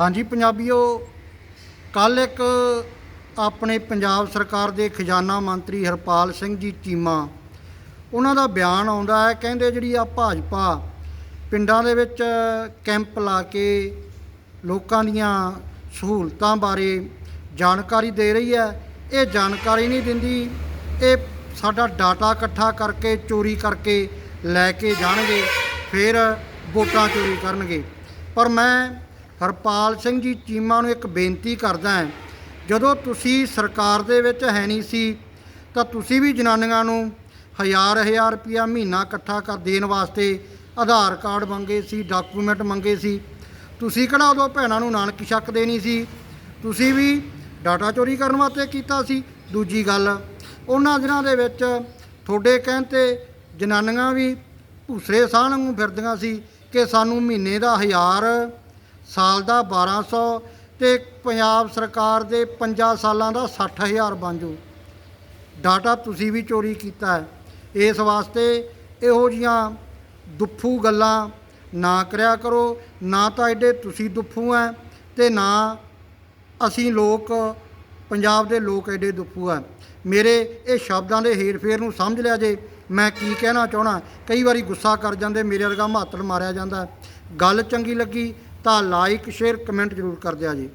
ਹਾਂਜੀ, ਪੰਜਾਬੀਓ ਕੱਲ ਇੱਕ ਆਪਣੇ ਪੰਜਾਬ ਸਰਕਾਰ ਦੇ ਖਜ਼ਾਨਾ ਮੰਤਰੀ ਹਰਪਾਲ ਸਿੰਘ ਜੀ ਚੀਮਾ, ਉਹਨਾਂ ਦਾ ਬਿਆਨ ਆਉਂਦਾ ਹੈ, ਕਹਿੰਦੇ ਜਿਹੜੀ ਆ ਭਾਜਪਾ ਪਿੰਡਾਂ ਦੇ ਵਿੱਚ ਕੈਂਪ ਲਾ ਕੇ ਲੋਕਾਂ ਦੀਆਂ ਸਹੂਲਤਾਂ ਬਾਰੇ ਜਾਣਕਾਰੀ ਦੇ ਰਹੀ ਹੈ। ਇਹ ਜਾਣਕਾਰੀ ਨਹੀਂ ਦਿੰਦੀ, ਇਹ ਸਾਡਾ ਡਾਟਾ ਇਕੱਠਾ ਕਰਕੇ, ਚੋਰੀ ਕਰਕੇ ਲੈ ਕੇ ਜਾਣਗੇ, ਫਿਰ ਵੋਟਾਂ ਚੋਰੀ ਕਰਨਗੇ। ਪਰ ਮੈਂ ਹਰਪਾਲ ਸਿੰਘ ਜੀ ਚੀਮਾ ਨੂੰ ਇੱਕ ਬੇਨਤੀ ਕਰਦਾ ਹਾਂ, ਜਦੋਂ ਤੁਸੀਂ ਸਰਕਾਰ ਦੇ ਵਿੱਚ ਹੈ ਨਹੀਂ ਸੀ, ਤਾਂ ਤੁਸੀਂ ਵੀ ਜਨਾਨੀਆਂ ਨੂੰ ਹਜ਼ਾਰ ਹਜ਼ਾਰ ਰੁਪਇਆ ਮਹੀਨਾ ਇਕੱਠਾ ਕਰ ਦੇਣ ਵਾਸਤੇ ਆਧਾਰ ਕਾਰਡ ਮੰਗੇ ਸੀ, ਡਾਕੂਮੈਂਟ ਮੰਗੇ ਸੀ। ਤੁਸੀਂ ਕਿਹੜਾ ਉਦੋਂ ਭੈਣਾਂ ਨੂੰ ਨਾਨਕ ਸ਼ੱਕ ਦੇਣੀ ਸੀ? ਤੁਸੀਂ ਵੀ ਡਾਟਾ ਚੋਰੀ ਕਰਨ ਵਾਸਤੇ ਕੀਤਾ ਸੀ। ਦੂਜੀ ਗੱਲ, ਉਹਨਾਂ ਦਿਨਾਂ ਦੇ ਵਿੱਚ ਤੁਹਾਡੇ ਕਹਿਣ ਤੇ ਜਨਾਨੀਆਂ ਵੀ ਭੂਸਰੇ ਸਾਹ ਨੂੰ ਫਿਰਦੀਆਂ ਸੀ ਕਿ ਸਾਨੂੰ ਮਹੀਨੇ ਦਾ ਹਜ਼ਾਰ ਸਾਲ ਦਾ 1200 ਤੇ ਪੰਜਾਬ ਸਰਕਾਰ ਦੇ 5 ਸਾਲਾਂ ਦਾ 60000 ਬਣ ਜਾਊ। ਡਾਟਾ ਤੁਸੀਂ ਵੀ ਚੋਰੀ ਕੀਤਾ ਹੈ। ਇਸ ਵਾਸਤੇ ਇਹੋ ਜੀਆਂ ਦੁੱਫੂ ਗੱਲਾਂ ਨਾ ਕਰਿਆ ਕਰੋ। ਨਾ ਤਾਂ ਐਡੇ ਤੁਸੀਂ ਦੁੱਫੂ ਐ ਤੇ ਨਾ ਅਸੀਂ ਲੋਕ, ਪੰਜਾਬ ਦੇ ਲੋਕ ਐਡੇ ਦੁੱਫੂ ਐ। ਮੇਰੇ ਇਹ ਸ਼ਬਦਾਂ ਦੇ ਹੇਰ-ਫੇਰ ਨੂੰ ਸਮਝ ਲਿਆ ਜੇ, ਮੈਂ ਕੀ ਕਹਿਣਾ ਚਾਹਣਾ ਕਈ ਵਾਰੀ ਗੁੱਸਾ ਕਰ ਜਾਂਦੇ, ਮੇਰੇ ਵਰਗਾ ਮਾਤੜ ਮਾਰਿਆ ਜਾਂਦਾ। ਗੱਲ ਚੰਗੀ ਲੱਗੀ ਤਾਂ ਲਾਈਕ ਸ਼ੇਅਰ ਕਮੈਂਟ ਜ਼ਰੂਰ ਕਰ ਦਿਆ ਜੀ।